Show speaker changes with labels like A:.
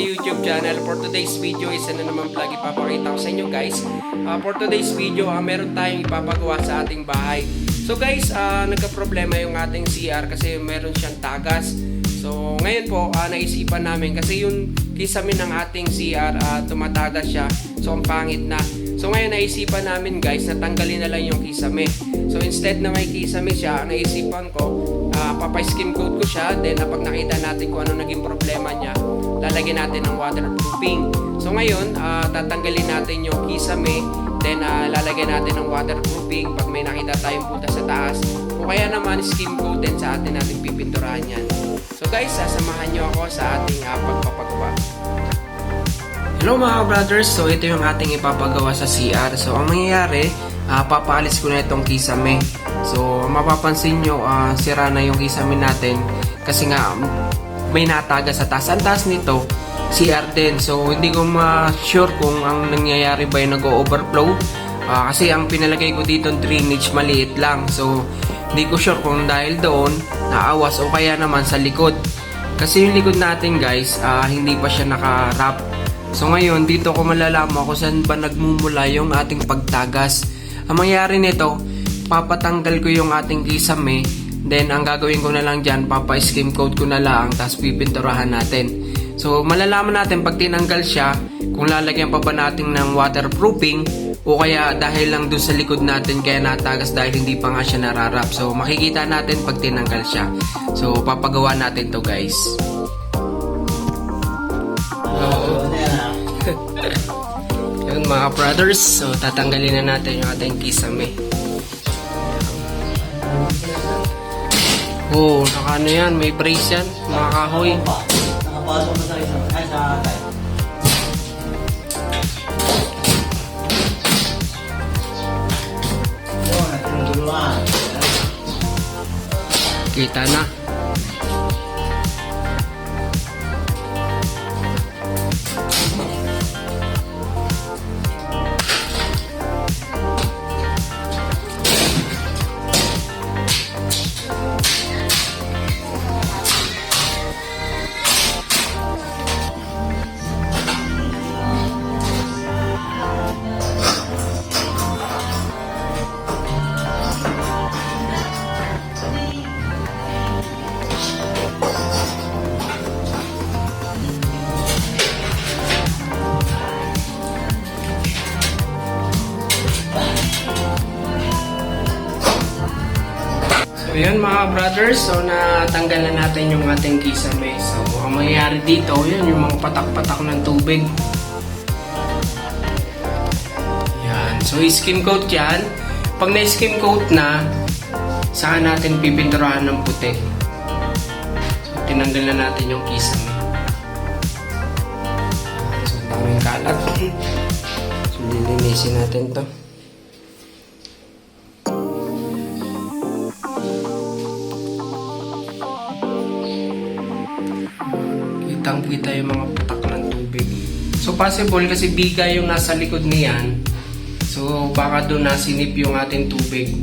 A: YouTube channel. For today's video, isa na naman vlog ipapakita ko sa inyo guys. Ah, for today's video, ah, meron tayong ipapagawa sa ating bahay. So guys, ah, nagka-problema yung ating CR kasi meron siyang tagas. So ngayon po, ah, naisipan namin kasi yung kisame ng ating CR, ah, tumatagas siya. So ang pangit na. So ngayon naisipan namin guys, natanggalin na lang yung kisame. So instead na may kisame siya, ang naisipan ko, uh, papay-skim coat ko siya. Then uh, pag nakita natin kung ano naging problema niya, lalagyan natin ng waterproofing. So ngayon, ah, tatanggalin natin yung kisame. Then ah, lalagyan natin ng waterproofing pag may nakita tayong butas sa taas. O kaya naman skim coat din sa atin natin pipinturahan yan. So guys, sasamahan nyo ako sa ating uh, pagpapagawa. Hello mga brothers, so ito yung ating ipapagawa sa CR. So ang mangyayari, ah, papaalis ko na itong kisame. So mapapansin nyo, ah, sira na yung kisame natin kasi nga may nataga sa taas. Ang taas nito, CR din. So hindi ko ma-sure kung ang nangyayari ba yung nag-overflow. Ah, kasi ang pinalagay ko dito drainage maliit lang. So hindi ko sure kung dahil doon naawas o kaya naman sa likod. Kasi yung likod natin guys, ah, hindi pa siya naka-wrap. So ngayon, dito ko malalaman kung saan ba nagmumula yung ating pagtagas. Ang mangyari nito, papatanggal ko yung ating kisame. Then, ang gagawin ko na lang dyan, papa-skim coat ko na lang, tapos pipinturahan natin. So, malalaman natin pag tinanggal siya, kung lalagyan pa ba natin ng waterproofing, o kaya dahil lang dun sa likod natin kaya natagas dahil hindi pa nga siya nararap. So, makikita natin pag tinanggal siya. So, papagawa natin to guys. Yun mga brothers, so tatanggalin na natin yung ating kisame. Oh, naka ano yan, may brace yan, mga kahoy.
B: Nakapasok na sa isang, ay sa.
A: Kita na. Yun mga brothers, so natanggal na natin yung ating kisame. So ang mangyayari dito, yun yung mga patak-patak ng tubig. Yan. So skim coat yan. Pag na-skim coat na, saka natin pipinturahan ng puti. So tinanggal na natin yung kisame. So daming kalat. So lilinisin natin to. Kitang kita yung mga patak ng tubig. So possible kasi bigay yung nasa likod niyan. So baka doon nasinip yung ating tubig.